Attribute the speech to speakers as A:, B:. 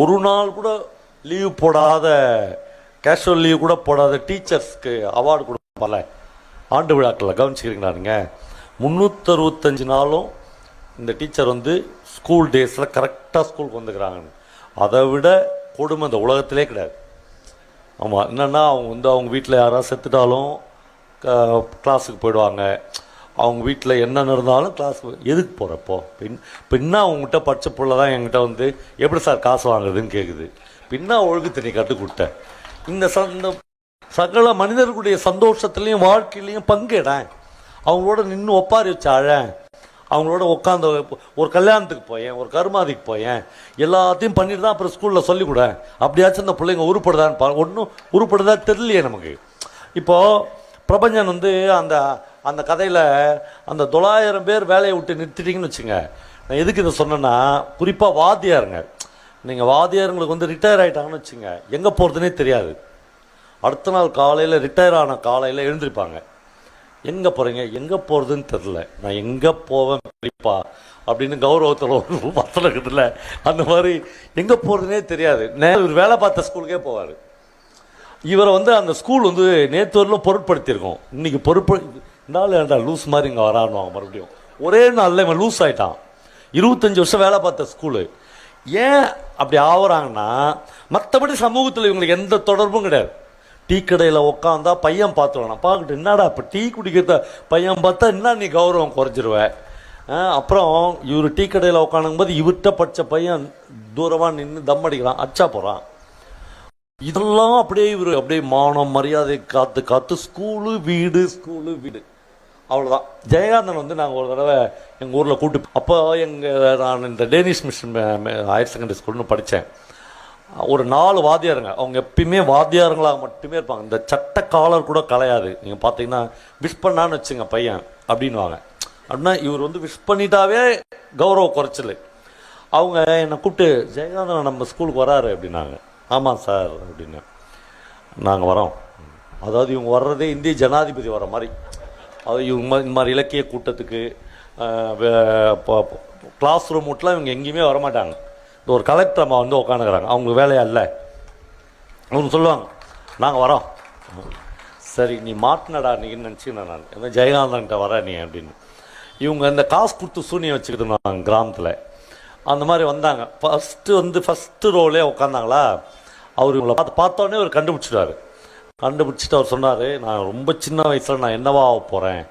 A: ஒரு நாள் கூட லீவ் போடாத கேஷுவல் லீவ் கூட போடாத டீச்சர்ஸ்க்கு அவார்டு கொடுப்பால ஆண்டு விழாக்களில் கவனிச்சிக்கிறீங்களா நீங்கள் முந்நூற்றறுபத்தஞ்சு நாளும் இந்த டீச்சர் வந்து ஸ்கூல் டேஸில் கரெக்டாக ஸ்கூலுக்கு வந்துக்கிறாங்க அதை விட கொடுமை இந்த உலகத்திலே கிடையாது. ஆமாம் என்னென்னா அவங்க வந்து அவங்க வீட்டில் யாராவது செத்துட்டாலும் கிளாஸுக்கு போயிடுவாங்க. அவங்க வீட்டில் என்னென்ன இருந்தாலும் கிளாஸ் எதுக்கு போகிறப்போ பின் பின்னா அவங்ககிட்ட பச்சை பிள்ளை தான் என்கிட்ட வந்து எப்படி சார் காசு வாங்குறதுன்னு கேட்குது பின்னா ஒழுக்கத்தை நீ கற்றுக் கொடுத்தேன். இந்த சந்த சகல மனிதர்களுடைய சந்தோஷத்துலேயும் வாழ்க்கையிலையும் பங்கேடேன் அவங்களோட நின்று ஒப்பாரி வச்சு அழேன் அவங்களோட உட்காந்து ஒரு கல்யாணத்துக்கு போயேன் ஒரு கருமாதிக்கு போயேன். எல்லாத்தையும் பண்ணிட்டு தான் அப்புறம் ஸ்கூலில் சொல்லிக் கொடு அப்படியாச்சும் இந்த பிள்ளைங்க உருப்படுதான்னு பா ஒன்றும் உருப்படுதா தெரியலையே நமக்கு. இப்போது பிரபஞ்சன் வந்து அந்த அந்த கதையில் அந்த தொள்ளாயிரம் பேர் வேலையை விட்டு நிறுத்திட்டீங்கன்னு வச்சுங்க நான் எதுக்கு இதை சொன்னேன்னா குறிப்பாக வாத்தியாருங்க. நீங்கள் வாத்தியாருங்களுக்கு வந்து ரிட்டையர் ஆகிட்டாங்கன்னு வச்சுங்க எங்கே போகிறதுனே தெரியாது. அடுத்த நாள் காலையில் ரிட்டையர் ஆன காலையில் எழுந்திருப்பாங்க. எங்கே போகிறீங்க எங்கே போகிறதுன்னு தெரில நான் எங்கே போவேன் படிப்பா அப்படின்னு கௌரவத்தில் ஒரு வசனம் இருக்குதுல்ல. அந்த மாதிரி எங்கே போகிறதுனே தெரியாது. நேரம் இவர் வேலை பார்த்த ஸ்கூலுக்கே போவார். இவரை வந்து அந்த ஸ்கூல் வந்து நேற்று வரலும் பொருட்படுத்தியிருக்கோம். இன்றைக்கி பொருட்படு இந்த ஏண்டா லூஸ் மாதிரி இங்கே வரானுவாங்க மறுபடியும். ஒரே நாளில் இவன் லூஸ் ஆகிட்டான் இருபத்தஞ்சி வருஷம் வேலை பார்த்த ஸ்கூலு. ஏன் அப்படி ஆகுறாங்கன்னா மற்றபடி சமூகத்தில் இவங்களுக்கு எந்த தொடர்பும் கிடையாது. டீ கடையில் உட்காந்தா பையன் பார்த்துருவான் பார்க்கட்டு என்னடா இப்போ டீ குடிக்கிறத பையன் பார்த்தா என்ன நீ கௌரவம் குறைஞ்சிருவேன் அப்புறம் இவர் டீ கடையில் உட்காந்தும்போது இவர்கிட்ட படித்த பையன் தூரமாக நின்று தம் அடிக்கிறான் அச்சா போகிறான் இதெல்லாம் அப்படியே இவர் அப்படியே மானம் மரியாதை காத்து காத்து ஸ்கூலு வீடு ஸ்கூலு வீடு. அவ்வளோதான் ஜெயகாந்தன் வந்து நாங்கள் ஒரு தடவை எங்கள் ஊரில் கூட்டு அப்போ எங்கள் நான் இந்த டேனிஷ் மிஷன் ஹையர் செகண்டரி ஸ்கூல்னு படித்தேன் ஒரு நாலு வாத்தியாருங்க. அவங்க எப்பயுமே வாத்தியாருங்களாக மட்டுமே இருப்பாங்க. இந்த சட்ட காலர் கூட கலையாது. நீங்கள் பார்த்தீங்கன்னா விஷ் பண்ணான்னு வச்சுங்க பையன் அப்படின்னுவாங்க. அப்படின்னா இவர் வந்து விஷ் பண்ணிட்டாவே கௌரவ குறைச்சல். அவங்க என்னை கூப்பிட்டு ஜெயகாந்தன் நம்ம ஸ்கூலுக்கு வராரு அப்படின்னாங்க. ஆமாம் சார் அப்படின்னு. நாங்கள் வரோம். அதாவது இவங்க வர்றதே இந்திய ஜனாதிபதி வர மாதிரி. அது இவங்க இந்த மாதிரி இலக்கிய கூட்டத்துக்கு கிளாஸ் ரூம் விட்டுலாம் இவங்க எங்கேயுமே வரமாட்டாங்க. இந்த ஒரு கலெக்டர் அம்மா வந்து உட்காந்துக்கிறாங்க அவங்க வேலையா இல்லை. அவங்க சொல்லுவாங்க நாங்கள் வரோம். சரி நீ மாட்டினடா நீன்னு நினச்சிக்கினேன் நான். எந்த ஜெயகாந்தன்கிட்ட வர நீ அப்படின்னு. இவங்க இந்த காசு கொடுத்து சூனியம் வச்சுக்கிட்டு இருந்தாங்க கிராமத்தில். அந்த மாதிரி வந்தாங்க. ஃபஸ்ட்டு வந்து ஃபஸ்ட்டு ரோலே உட்காந்தாங்களா அவர் இவங்களை பார்த்து பார்த்தோன்னே அவர் கண்டுபிடிச்சிட்டாரு கண்டுபிடிச்சிட்டு அவர் சொன்னார் நான் ரொம்ப சின்ன வயசில் நான் என்னவா ஆக போகிறேன்